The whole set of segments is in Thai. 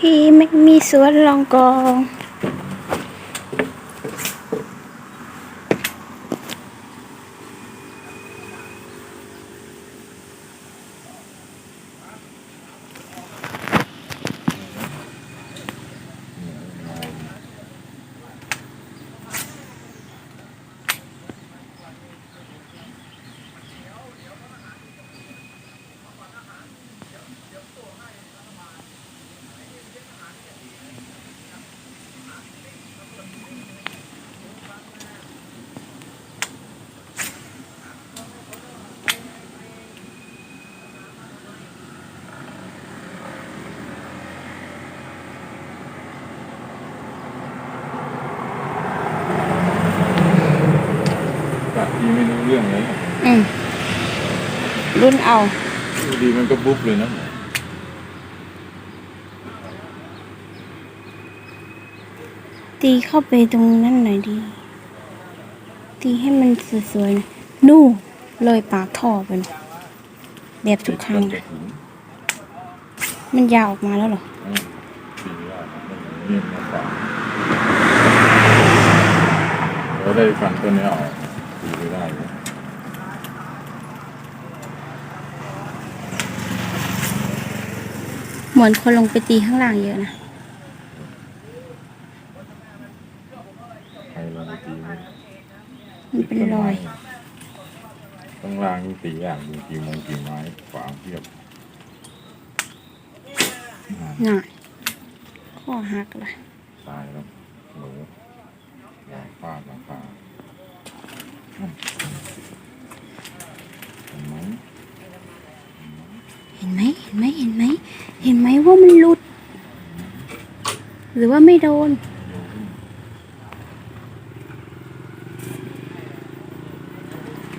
ที่ไม่มีสวนลองกอง ไม่รู้เรื่องเลยอืมรุ่นเอาอยู่ดีมันก็บุ๊บเลยนะตีเข้าไปตรงนั้นหน่อยดี ตีให้มันสวยๆหนะนู่นเลยปากท่อไปนะแบบทุกครั้งเด็นะกหินมันยาวออกมาแล้วเหรออืมปีนี้ว่ามันเงียบมากกว่าเราได้ฟันต้นนี้ออกปีไม่ได้เลย เหมือนคนลงไปตีข้างล่างเยอะนะใครลงไปตีมันมันเป็นรอยต้องล้างตีอย่างดูกี่โมงกี่ไม้ขวางเทียบอ่าน่ะข้อหักละตายแล้วหนูยางฟาดราคาเห็นไหม เห็นไหมเห็นไหมเห็นไหมเห็นไหมว่ามันหลุด หรือว่าไม่โดน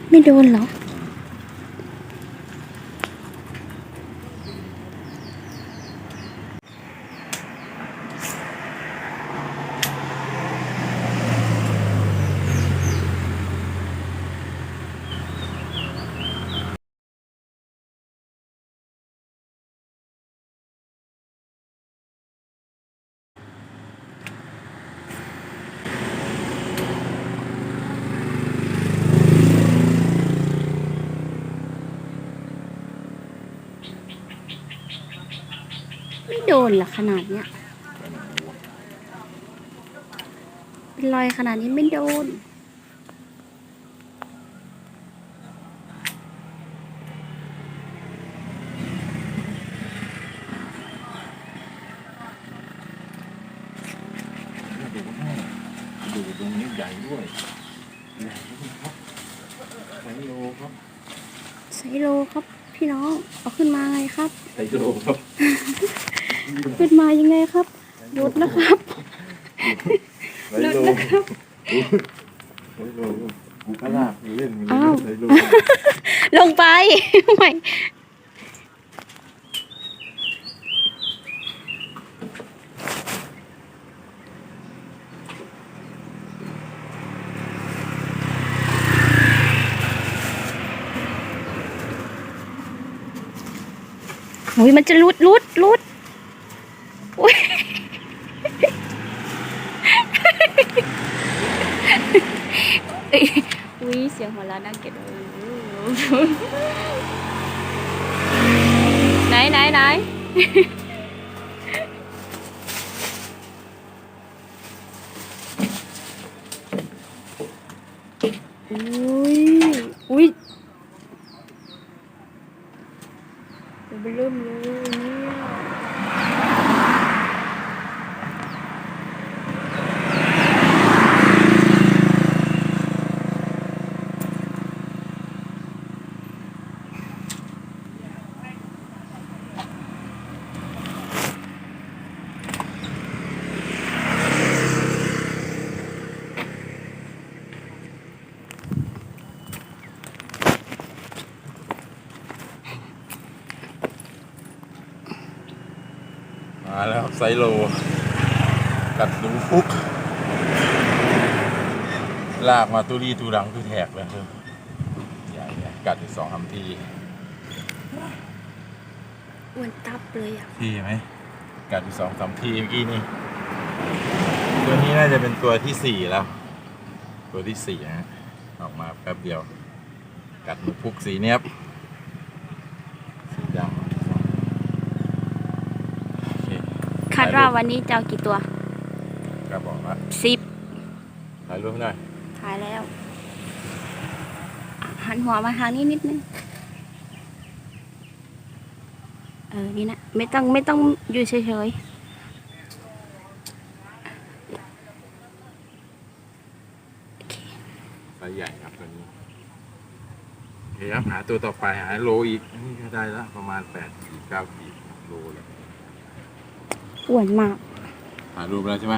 ไม่โดนเหรอ ไม่โดนเหรอขนาดเนี้ย เป็นรอยขนาดนี้ไม่โดน ดูให้ดูตรงนี้ใหญ่ด้วยใหญ่ด้วยครับไซโลครับไซโลครับ พี่น้อง เอาขึ้นมาไงครับไซโลครับ ขึ้นมายังไงครับหยุดนะครับไซโลไซโลกูก็ลากกูเล่นมึงอ้าวไซโลลงไปไม่ หุยมันจะลุดลุดลุดอุ้ยเอ้ยอุ้ยเสียงหัวเราะน่าเกลียดเลยไหนไหนไหนอุ้ยอุ้ย เริ่ มาแล้วไซโล กัดดูฟุก ลากมาตุรีตูดังตูแทกเลยครับใหญ่เนี่ยกัดอีกสองสามทีอ้วนตับเลยอะพี่ไหมกัดอยู่สองสามทีเมื่อกี้นี่ตัวนี้น่าจะเป็นตัวที่สี่แล้ว ตัวที่สี่ฮะออกมาแป๊บเดียว กัดหนูพุกสีเนี้ยบสีดำโอเค คา ดว่าวันนี้จะเอากี่ตัวก็บอกว่าสิบถ่ายรูปให้หน่อยถ่ายแล้วอะหันหัวมาทางนี้นิดนึงเออ นี่นะ ไม่ต้องไม่ต้องอยู่เฉยๆโอเคไซส์ใหญ่ครับตัวนี้โอเคครับหาตัวต่อไปหาโลอีกอันนี่ก็ได้ละประมาณแปดขีดเก้าขีดโลเลย อ้วนมากหารูปแล้วใช่ไหม